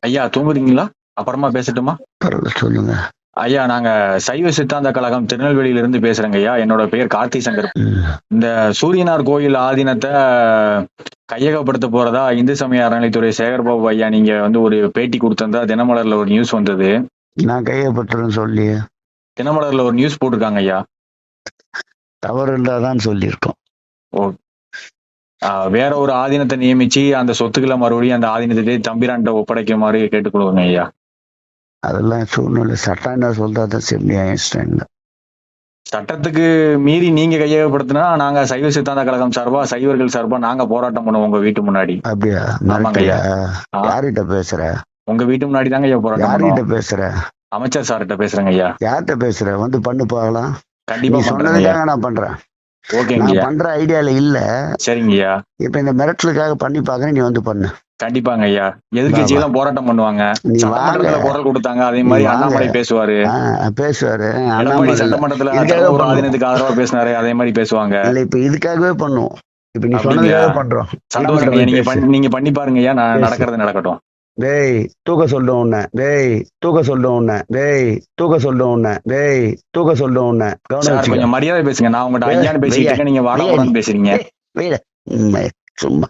ஐயா தூங்குறீங்களா? அப்புறமா பேசட்டுமா? சொல்லுங்க. ஐயா நாங்க சைவ சித்தாந்த கழகம் திருநெல்வேலியில இருந்து பேசுறேங்க ஐயா. என்னோட பெயர் கார்த்தி சங்கர். இந்த சூரியனார் கோயில் ஆதீனத்தை கையகப்படுத்த போறதா இந்து சமய அறநிலைத்துறை சேகர்பாபு ஐயா நீங்க வந்து ஒரு பேட்டி கொடுத்திருந்தா தினமலர்ல ஒரு நியூஸ் வந்தது. நான் கையப்பட்டுறேன்னு சொல்லி. தினமலர்ல ஒரு நியூஸ் போட்டிருக்காங்க ஐயா. தவறு இருந்தாதான் சொல்லியிருக்கோம். ஆஹ் வேற ஒரு ஆதீனத்தை நியமிச்சு அந்த சொத்துக்களை மறுபடியும் அந்த ஆதீனத்தை தம்பிரான்ட்ட ஒப்படைக்குமாறு கேட்டுக்கொள்வோங்க ஐயா. அதெல்லாம் சூழ்நிலை சட்டம் என்ன சொல்றதான் செம்மியாயிட்டேன் சட்டத்துக்கு மீறி நீங்க கையகப்படுத்தினா நாங்க சைவ சித்தாந்த கழகம் சார்பா சைவர்கள் சார்பா நாங்க போராட்டம் பண்ணுவோம் உங்க வீட்டு முன்னாடி. அப்படியா. யார்கிட்ட பேசுற? உங்க வீட்டு முன்னாடி தாங்க ஐயா போராட்டம் யார்கிட்ட பேசுற? அமைச்சர் சார்கிட்ட பேசுறேங்க ஐயா. யார்கிட்ட பேசுற? வந்து பண்ணு பார்க்கலாம். கண்டிப்பா சொன்னதுக்காக நான் பண்றேன். நான் பண்ற ஐடியால இல்ல. சரிங்க ஐயா இப்ப இந்த மிரட்டலுக்காக பண்ணி பாக்குறேன் நீ வந்து பண்ணு. கண்டிப்பாங்க ஐயா எதிர்கட்சிகள் எல்லாம் போராட்டம் பண்ணுவாங்க? சட்டமன்றத்துல குரல் கொடுத்தாங்க அதே மாதிரி. அண்ணாமலை பேசுவாரு. பேசுவாரு. அண்ணாமலை. சட்டமன்றத்துல ஒரு. ஆதீனத்துக்கு ஆதரவா பேசினாரு அதே மாதிரி பேசுவாங்க. இல்ல இப்ப இதுக்காகவே பண்ணுவோம். இப்ப நீ? சொன்னதுக்காக பண்றோம். சந்தோஷம் நீங்க பண்ணி நீங்க பண்ணி பாருங்க ஐயா நான். நடக்கிறது நடக்கட்டும். டேய் தூக்க சொல்லும் உன்ன. டேய் தூக்க சொல்லும் உன்ன. டேய் தூக்க சொல்லும் உன்ன. டேய் தூக்க சொல்லும் உன்ன. கவனம் கொஞ்சம் மரியாதை பேசுங்க. நான் உங்கள்ட்ட ஏய், ஐயான்னு. இருக்கேன். நீங்க வாடா வெய்யா போடான்னு பேசுறீங்க. சும்மா